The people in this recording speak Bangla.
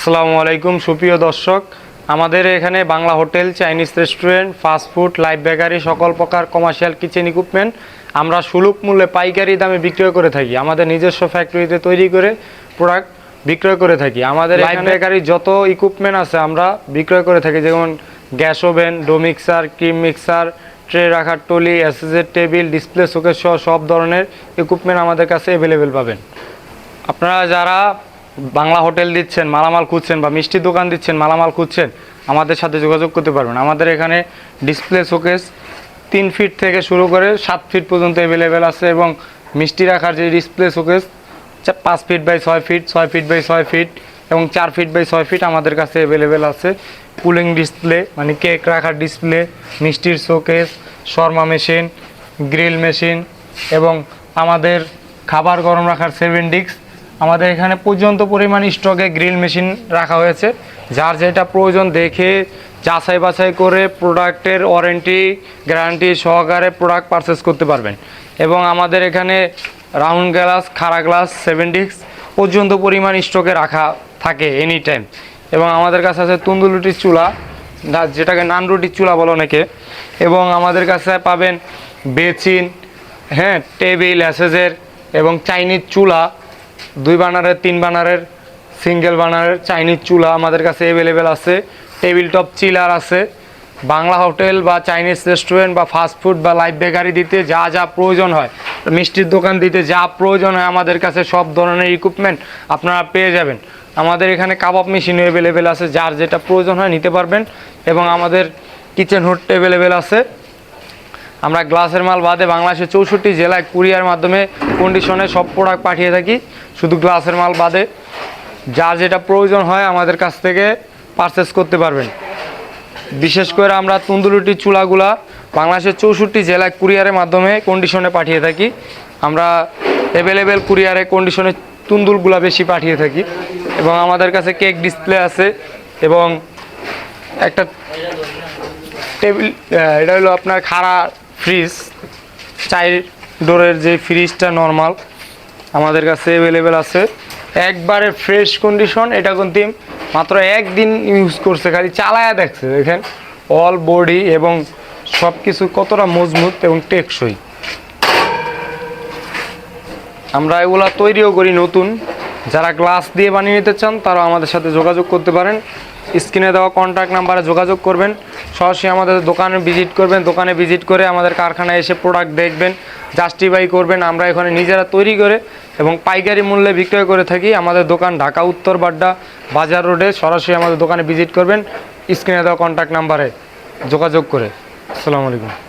আসসালামু আলাইকুম সুপ্রিয় দর্শক। আমাদের এখানে Bangla hotel Chinese restaurant fast food live bakery সকল প্রকার কমার্শিয়াল কিচেন ইকুইপমেন্ট আমরা সুলভ মূল্যে পাইকারি দামে বিক্রয় করে থাকি। আমাদের নিজস্ব ফ্যাক্টরিতে তৈরি করে প্রোডাক্ট বিক্রয় করে থাকি। আমাদের লাইভ বেকারির যত ইকুইপমেন্ট আছে আমরা বিক্রয় করে থাকি। যেমন gas oven dough mixer cream mixer tray রাখার টলি অ্যাসেসের টেবিল ডিসপ্লে শোকেস সহ সব ধরনের ইকুইপমেন্ট আমাদের কাছে অ্যাভেলেবেল পাবেন। আপনারা যারা বাংলা হোটেল দিচ্ছেন, মালামাল খুঁজছেন বা মিষ্টির দোকান দিচ্ছেন, মালামাল খুঁজছেন, আমাদের সাথে যোগাযোগ করতে পারবেন। আমাদের এখানে ডিসপ্লে শোকেস তিন ফিট থেকে শুরু করে সাত ফিট পর্যন্ত অ্যাভেলেবেল আছে এবং মিষ্টি রাখার যে ডিসপ্লে শোকেস পাঁচ ফিট বাই ছয় ফিট ছয় ফিট বাই ছয় ফিট এবং চার ফিট বাই ছয় ফিট আমাদের কাছে অ্যাভেলেবেল আছে। কুলিং ডিসপ্লে মানে কেক রাখার ডিসপ্লে, মিষ্টির showcase, shawarma machine, grill machine এবং আমাদের খাবার গরম রাখার সেভেন ডিক্স আমাদের এখানে পর্যন্ত পরিমাণ স্টকে গ্রিল মেশিন রাখা হয়েছে। যার যেটা প্রয়োজন দেখে যাচাই বাছাই করে প্রোডাক্টের ওয়ারেন্টি, গ্যারান্টি সহকারে প্রোডাক্ট পারচেস করতে পারবেন। এবং আমাদের এখানে রাউন্ড গ্লাস, খাড়া গ্লাস, সেভেন ডিক্স পর্যন্ত পরিমাণ স্টকে রাখা থাকে এনি টাইম এবং আমাদের কাছে আছে তন্দুর রুটির চুলা যেটাকে নান রুটির চুলা বলো অনেকে। এবং আমাদের কাছে পাবেন বেচিন হ্যাঁ টেবিল অ্যাসেজের এবং চাইনিজ চুলা। দুই বানারের তিন বানারের সিঙ্গেল বানারের চাইনিজ চুলা আমাদের কাছে অ্যাভেলেবেল আছে। টেবিল টপ চিলার আছে। বাংলা হোটেল বা চাইনিজ রেস্টুরেন্ট বা ফাস্টফুড বা লাইভ বেকারি দিতে যা যা প্রয়োজন হয়, মিষ্টির দোকান দিতে যা প্রয়োজন হয় আমাদের কাছে সব ধরনের ইকুইপমেন্ট আপনারা পেয়ে যাবেন। আমাদের এখানে কাবাব মেশিন অ্যাভেলেবেল আছে, যার যেটা প্রয়োজন হয় নিতে পারবেন এবং আমাদের কিচেন হুড অ্যাভেলেবেল আছে। আমরা গ্লাসের মাল বাদে বাংলাদেশের চৌষট্টি জেলায় কুরিয়ার মাধ্যমে কন্ডিশনে সব প্রোডাক্ট পাঠিয়ে থাকি। শুধু গ্লাসের মাল বাদে যার যেটা প্রয়োজন হয় আমাদের কাছ থেকে পারচেস করতে পারবেন। বিশেষ করে আমরা তন্দুরুটি চুলাগুলা বাংলাদেশের চৌষট্টি জেলায় কুরিয়ারের মাধ্যমে কন্ডিশনে পাঠিয়ে থাকি। আমরা অ্যাভেলেবেল কুরিয়ারে কন্ডিশনে তুন্দুলগুলা বেশি পাঠিয়ে থাকি এবং আমাদের কাছে কেক ডিসপ্লে আছে এবং একটা টেবিল এটা হলো আপনার খাড়া ফ্রিজ চাই ডোরের যে ফ্রিজটা নর্মাল আমাদের কাছে অ্যাভেলেবেল আছে। একবারে ফ্রেশ কন্ডিশন এটা কিন্তু মাত্র একদিন ইউজ করছে, খালি চালায়া দেখছে, দেখেন। অল বডি এবং সব কিছু কতটা মজবুত এবং টেকসই। আমরা এগুলা তৈরিও করি নতুন। যারা গ্লাস দিয়ে বানিয়ে নিতে চান তারা আমাদের সাথে যোগাযোগ করতে পারেন। স্ক্রিনে দেওয়া কন্ট্যাক্ট নাম্বারে যোগাযোগ করবেন। সরাসরি আমাদের দোকানে ভিজিট করবেন। দোকানে ভিজিট করে আমাদের কারখানায় এসে প্রোডাক্ট দেখবেন জাস্টিফাই করবেন। আমরা এখানে নিজেরা তৈরি করে এবং পাইকারি মূল্যে বিক্রয় করে থাকি। আমাদের দোকান ঢাকা, উত্তর বাড্ডা, বাজার রোডে। সরাসরি আমাদের দোকানে ভিজিট করবেন, স্ক্রিনে দেওয়া কন্ট্যাক্ট নাম্বারে যোগাযোগ করে। আসসালামু আলাইকুম।